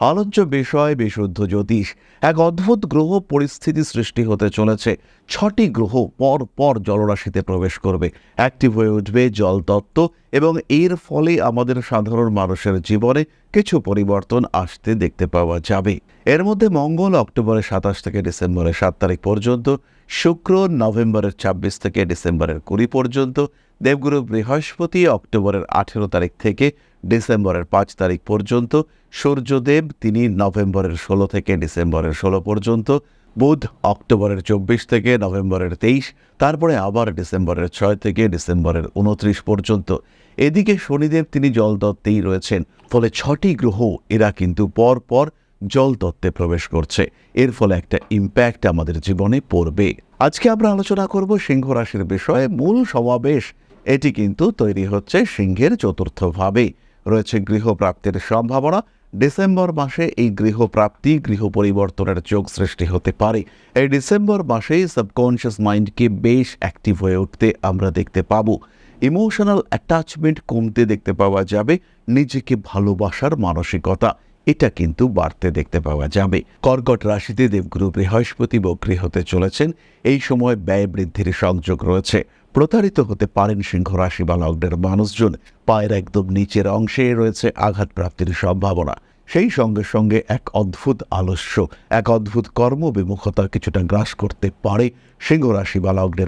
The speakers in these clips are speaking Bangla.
আলোচ্য বিষয়, বিশুদ্ধ জ্যোতিষ। এক অদ্ভুত গ্রহ পরিস্থিতি সৃষ্টি হতে চলেছে। ছটি গ্রহ পর পর জলরাশিতে প্রবেশ করবে। অ্যাক্টিভ হয়ে উঠবে জলতত্ত্ব এবং এর ফলে আমাদের সাধারণ মানুষের জীবনে কিছু পরিবর্তন আসতে দেখতে পাওয়া যাবে। এর মধ্যে মঙ্গল অক্টোবরের সাতাশ থেকে ডিসেম্বরের সাত তারিখ পর্যন্ত, শুক্র নভেম্বরের ছাব্বিশ থেকে ডিসেম্বরের কুড়ি পর্যন্ত, দেবগুরু বৃহস্পতি অক্টোবরের আঠেরো তারিখ থেকে ডিসেম্বরের পাঁচ তারিখ পর্যন্ত, সূর্যদেব তিনি নভেম্বরের ষোলো থেকে ডিসেম্বরের ষোলো পর্যন্ত, বুধ অক্টোবরের চব্বিশ থেকে নভেম্বরের তেইশ, তারপরে আবার ডিসেম্বরের ছয় থেকে ডিসেম্বরের উনত্রিশ পর্যন্ত। এদিকে শনিদেব তিনি জলদত্তেই রয়েছেন, ফলে ছটি গ্রহ এরা কিন্তু পর পর জলতত্ত্বে প্রবেশ করছে। এর ফলে একটা ইম্প্যাক্ট আমাদের জীবনে পড়বে। আজকে আমরা আলোচনা করব সিংহ রাশির বিষয়ে। মূল সমাবেশ, এটি কিন্তু তৈরি হচ্ছে সিংহের চতুর্থ ভাবে। রয়েছে গৃহপ্রাপ্তির সম্ভাবনা। ডিসেম্বর মাসে এই গৃহপ্রাপ্তি গৃহ পরিবর্তনের যোগ সৃষ্টি হতে পারে। এই ডিসেম্বর মাসেই সাবকনশিয়াস মাইন্ডকে বেশ অ্যাক্টিভ হয়ে উঠতে আমরা দেখতে পাবো। ইমোশনাল অ্যাটাচমেন্ট কমতে দেখতে পাওয়া যাবে। নিজেকে ভালোবাসার মানসিকতা। এটা কিন্তু বাড়তে দেখতে পাওয়া যাবে। কর্কট রাশিতে দেবগুরু বৃহস্পতি বক্রী হতে চলেছেন। এই সময় ব্যয় বৃদ্ধির সংযোগ রয়েছে। প্রতারিত হতে পারেন সিংহ রাশি বা লগ্নের মানুষজন। পায়ের একদম নিচের অংশে রয়েছে আঘাত প্রাপ্তির সম্ভাবনা। সেই সঙ্গে সঙ্গে এক অদ্ভুত আলস্য, এক অদ্ভুত কর্মবিমুখতা কিছুটা গ্রাস করতে পারে সিংহ রাশি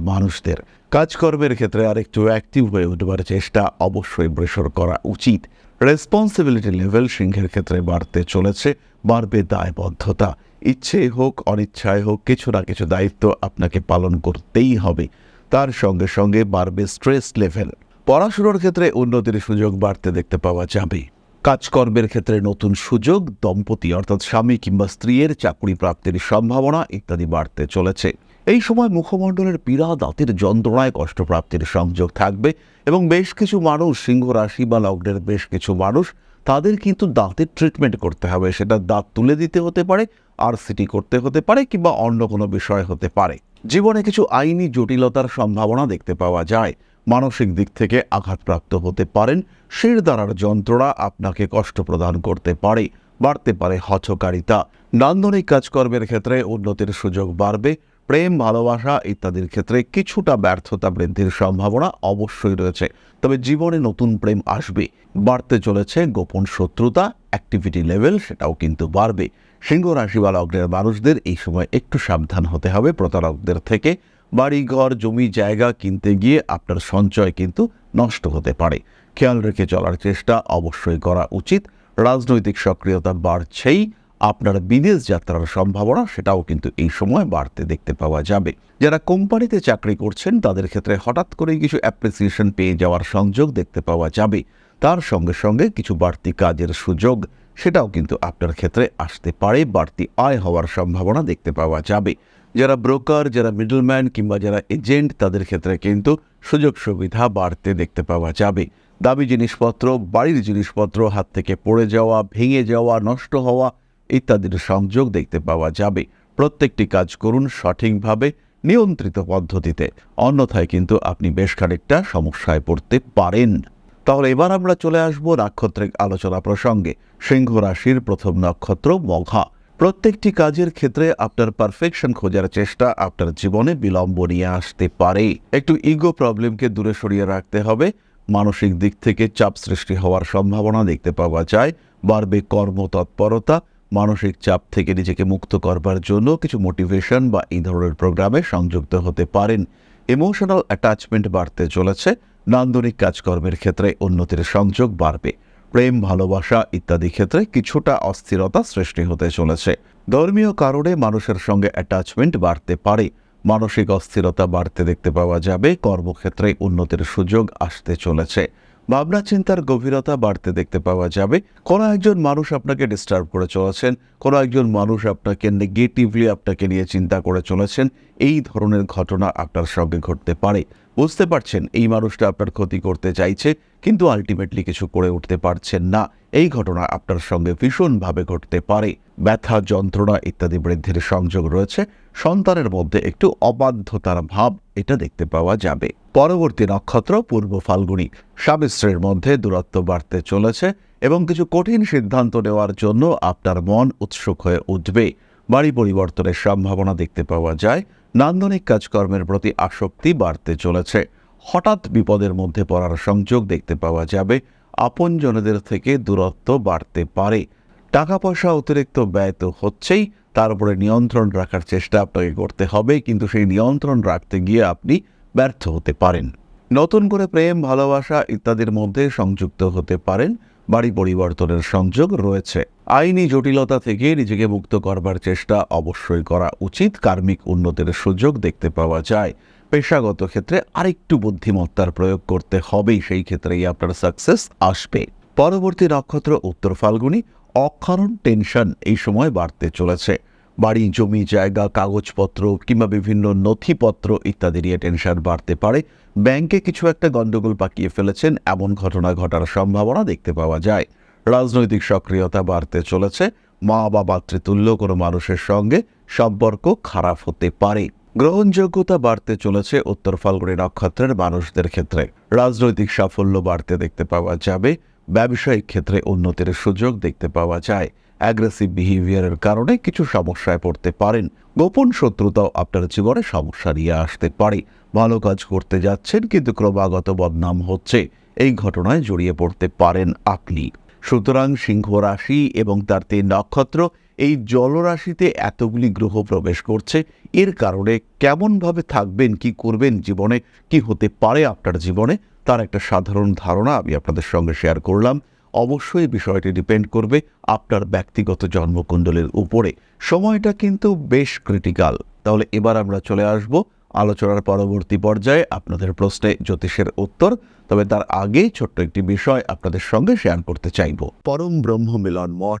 মানুষদের। কাজকর্মের ক্ষেত্রে আরেকটু অ্যাক্টিভ হয়ে উঠবার চেষ্টা অবশ্যই ব্রেসর করা উচিত। রেসপন্সিবিলিটি লেভেল সিংহের ক্ষেত্রে বাড়তে চলেছে, বাড়বে দায়বদ্ধতা। ইচ্ছে হোক অনিচ্ছায় হোক, কিছু না কিছু দায়িত্ব আপনাকে পালন করতেই হবে। তার সঙ্গে সঙ্গে বাড়বে স্ট্রেস লেভেল পড়াশুনোর ক্ষেত্রে উন্নতির সুযোগ বাড়তে দেখতে পাওয়া যাবে। কাজকর্মের ক্ষেত্রে নতুন সুযোগ, দম্পতি অর্থাৎ স্বামী কিংবা স্ত্রীর চাকরি প্রাপ্তির সম্ভাবনা ইত্যাদি বাড়তে চলেছে। এই সময় মুখমণ্ডলের পীড়া, দাঁতের যন্ত্রণায় কষ্টপ্রাপ্তির সংযোগ থাকবে এবং বেশ কিছু মানুষ, সিংহ রাশি বা লগ্নের বেশ কিছু মানুষ, তাদের কিন্তু দাঁতের ট্রিটমেন্ট করতে হবে। সেটা দাঁত তুলে দিতে হতে পারে আর সিটি করতে হতে পারে কিংবা অন্য কোনো বিষয় হতে পারে। জীবনে কিছু আইনি জটিলতার সম্ভাবনা দেখতে পাওয়া যায়। মানসিক দিক থেকে আঘাতপ্রাপ্ত হতে পারেন, শির দ্বারার যন্ত্রণা আপনাকে কষ্ট প্রদান করতে পারে, বাড়তে পারে হচকারিতা নান্দনিক কাজকর্মের ক্ষেত্রে উন্নতির সুযোগ বাড়বে প্রেম, ভালোবাসা ইত্যাদির ক্ষেত্রে কিছুটা ব্যর্থতা বৃদ্ধির সম্ভাবনা অবশ্যই রয়েছে। তবে জীবনে নতুন প্রেম আসবে। বাড়তে চলেছে গোপন শত্রুতা অ্যাক্টিভিটি লেভেল সেটাও কিন্তু বাড়বে। সিংহ রাশি বা লগ্নের মানুষদের এই সময় একটু সাবধান হতে হবে। প্রতারকদের থেকে বাড়ি ঘর জমি, জায়গা কিনতে গিয়ে আপনার সঞ্চয় কিন্তু নষ্ট হতে পারে। খেয়াল রেখে চলার চেষ্টা অবশ্যই করা উচিত। রাজনৈতিক সক্রিয়তা বাড়ছেই আপনার বিদেশ যাত্রার সম্ভাবনা সেটাও কিন্তু এই সময় বাড়তে দেখতে পাওয়া যাবে। যারা কোম্পানিতে চাকরি করছেন, তাদের ক্ষেত্রে হঠাৎ করে কিছু অ্যাপ্রিসিয়েশন পেয়ে যাওয়ার সংযোগ দেখতে পাওয়া যাবে। তার সঙ্গে সঙ্গে কিছু বাড়তি কাজের সুযোগ, সেটাও কিন্তু আপনার ক্ষেত্রে আসতে পারে। বাড়তি আয় হওয়ার সম্ভাবনা দেখতে পাওয়া যাবে। যারা ব্রোকার, যারা মিডলম্যান কিংবা যারা এজেন্ট, তাদের ক্ষেত্রে কিন্তু সুযোগ সুবিধা বাড়তে দেখতে পাওয়া যাবে। দামি জিনিসপত্র, বাড়ির জিনিসপত্র হাত থেকে পড়ে যাওয়া, ভেঙে যাওয়া, নষ্ট হওয়া ইত্যাদির সংযোগ দেখতে পাওয়া যাবে। প্রত্যেকটি কাজ করুন সঠিকভাবে, নিয়ন্ত্রিত পদ্ধতিতে। অন্যথায় কিন্তু আপনি বেশ খানিকটা সমস্যায় পড়তে পারেন। তাহলে এবার আমরা চলে আসব নাক্ষত্রিক আলোচনা প্রসঙ্গে। সিংহ রাশির প্রথম নক্ষত্র মঘা। প্রত্যেকটি কাজের ক্ষেত্রে আপনার পারফেকশন খোঁজার চেষ্টা আপনার জীবনে বিলম্ব নিয়ে আসতে পারে। একটু ইগো প্রবলেমকে দূরে সরিয়ে রাখতে হবে। মানসিক দিক থেকে চাপ সৃষ্টি হওয়ার সম্ভাবনা দেখতে পাওয়া যায়। বাড়বে কর্মতৎপরতা মানসিক চাপ থেকে নিজেকে মুক্ত করবার জন্য কিছু মোটিভেশন বা এই ধরনের প্রোগ্রামে সংযুক্ত হতে পারেন। ইমোশনাল অ্যাটাচমেন্ট বাড়তে চলেছে, নান্দনিক কাজকর্মের ক্ষেত্রে উন্নতির সংযোগ বাড়বে, প্রেম, ভালোবাসা ইত্যাদি ক্ষেত্রে কিছুটা অস্থিরতা সৃষ্টি হতে চলেছে। ধর্মীয় কারণে মানুষের সঙ্গে অ্যাটাচমেন্ট বাড়তে পারে, মানসিক অস্থিরতা বাড়তে দেখতে পাওয়া যাবে, কর্মক্ষেত্রে উন্নতির সুযোগ আসতে চলেছে। ভাবনা চিন্তার গভীরতা বাড়তে দেখতে পাওয়া যাবে। কোনো একজন মানুষ আপনাকে ডিস্টার্ব করে চলেছেন, কোনো একজন মানুষ আপনাকে নেগেটিভলি আপনাকে নিয়ে চিন্তা করে চলেছেন। এই ধরনের ঘটনা আপনার সঙ্গে ঘটতে পারে। বুঝতে পারছেন, এই মানুষটা আপনার ক্ষতি করতে চাইছে, কিন্তু আলটিমেটলি কিছু করে উঠতে পারছেন না। এই ঘটনা আপনার সঙ্গে ভীষণভাবে ঘটতে পারে। ব্যথা, যন্ত্রণা ইত্যাদি বৃদ্ধির সংযোগ রয়েছে। সন্তানের মধ্যে একটু অবাধ্যতার ভাব, এটা দেখতে পাওয়া যাবে। পরবর্তী নক্ষত্র পূর্ব ফাল্গুনী। স্বামী মধ্যে দূরত্ব বাড়তে চলেছে এবং কিছু কঠিন সিদ্ধান্ত নেওয়ার জন্য আপনার মন উৎসুক হয়ে উঠবে। বাড়ি পরিবর্তনের সম্ভাবনা দেখতে পাওয়া যায়। নান্দনিক কাজকর্মের প্রতি আসক্তি বাড়তে চলেছে। হঠাৎ বিপদের মধ্যে পড়ার সংযোগ দেখতে পাওয়া যাবে। আপনজনদের থেকে দূরত্ব বাড়তে পারে। টাকা পয়সা অতিরিক্ত ব্যয় তো হচ্ছেই, তার উপরে নিয়ন্ত্রণ রাখার চেষ্টা আপনাকে করতে হবে। কিন্তু সেই নিয়ন্ত্রণ রাখতে গিয়ে আপনি ব্যর্থ হতে পারেন। নতুন করে প্রেম, ভালোবাসা ইত্যাদির মধ্যে সংযুক্ত হতে পারেন। বাড়ি পরিবর্তনের সংযোগ রয়েছে। আইনি জটিলতা থেকে নিজেকে মুক্ত করবার চেষ্টা অবশ্যই করা উচিত। কার্মিক উন্নতির সুযোগ দেখতে পাওয়া যায়। পেশাগত ক্ষেত্রে আরেকটু বুদ্ধিমত্তার প্রয়োগ করতে হবেই। সেই ক্ষেত্রেই আপনার সাকসেস আসবে। পরবর্তী নক্ষত্র, উত্তর ফাল্গুনী অকারণ টেনশন এই সময় বাড়তে চলেছে। বাড়ি, জমি, জায়গা, কাগজপত্র কিংবা বিভিন্ন নথিপত্র ইত্যাদি নিয়ে টেনশন বাড়তে পারে। ব্যাংকে কিছু একটা গন্ডগোল পাকিয়ে ফেলেছেন, এমন ঘটনা ঘটার সম্ভাবনা দেখতে পাওয়া যায়। রাজনৈতিক সক্রিয়তা বাড়তে চলেছে, মা বা মাতৃতুল্য কোনো মানুষের সঙ্গে সম্পর্ক খারাপ হতে পারে। গ্রহণযোগ্যতা বাড়তে চলেছে উত্তর ফাল্গুনি নক্ষত্রের মানুষদের ক্ষেত্রে। রাজনৈতিক সাফল্য বাড়তে দেখতে পাওয়া যাবে, ব্যবসায়িক ক্ষেত্রে উন্নতির সুযোগ দেখতে পাওয়া যায়। অ্যাগ্রেসিভ বিহেভিয়ারের কারণে কিছু সমস্যায় পড়তে পারেন। গোপন শত্রুতাও আপনার জীবনে সমস্যা নিয়ে আসতে পারে। ভালো কাজ করতে যাচ্ছেন কিন্তু ক্রমাগত বদনাম হচ্ছে। এই ঘটনায় জড়িয়ে পড়তে পারেন আপনি। সুতরাং সিংহ রাশি এবং তার তিন নক্ষত্র এই জলরাশিতে এতগুলি গ্রহ প্রবেশ করছে। এর কারণে কেমনভাবে থাকবেন, কি করবেন জীবনে, কি হতে পারে আপনার জীবনে, তার একটা সাধারণ ধারণা আমি আপনাদের সঙ্গে শেয়ার করলাম। অবশ্যই বিষয়টি ডিপেন্ড করবে আপনার ব্যক্তিগত জন্মকুণ্ডলের উপরে। সময়টা কিন্তু বেশ ক্রিটিক্যাল তাহলে এবার আমরা চলে আসব আলোচনার পরবর্তী পর্যায়ে আপনাদের প্রশ্নে জ্যোতিষের উত্তর। তবে তার আগে ছোট্ট একটি বিষয় আপনাদের সঙ্গে শেয়ার করতে চাইব। পরম ব্রহ্ম মিলন মঠ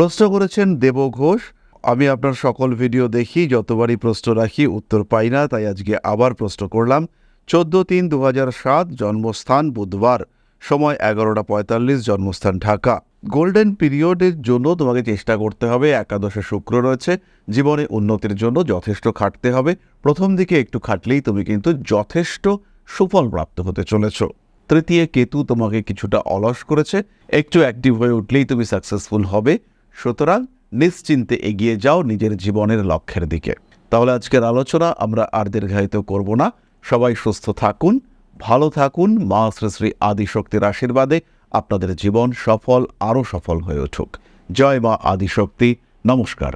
প্রশ্ন করেছেন দেব ঘোষ। আমি আপনার সকল ভিডিও দেখি, যতবারই প্রশ্ন রাখি উত্তর পাই না, তাই আজকে আবার প্রশ্ন করলাম। চোদ্দ তিন দু সাত, জন্মস্থান বুধবার, সময় এগারোটা পঁয়তাল্লিশ, জন্মস্থান ঢাকা। গোল্ডেন পিরিয়ডের জন্য তোমাকে চেষ্টা করতে হবে, একাদশে শুক্র রয়েছে, জীবনে উন্নতির জন্য যথেষ্ট খাটতে হবে। প্রথম দিকে একটু খাটলেই তুমি কিন্তু যথেষ্ট সুফল প্রাপ্ত হতে চলেছ। তৃতীয় কেতু তোমাকে কিছুটা অলস করেছে, একটু অ্যাক্টিভ হয়ে উঠলেই তুমি সাকসেসফুল হবে। সুতরাং নিশ্চিন্তে এগিয়ে যাও নিজের জীবনের লক্ষ্যের দিকে। তাহলে আজকের আলোচনা আমরা আর দীর্ঘায়িত করব না। সবাই সুস্থ থাকুন, ভালো থাকুন, মা শ্রী শ্রী আদিশক্তির আশীর্বাদে আপনাদের জীবন সফল, আরও সফল হয়ে উঠুক। জয় মা আদিশক্তি। নমস্কার।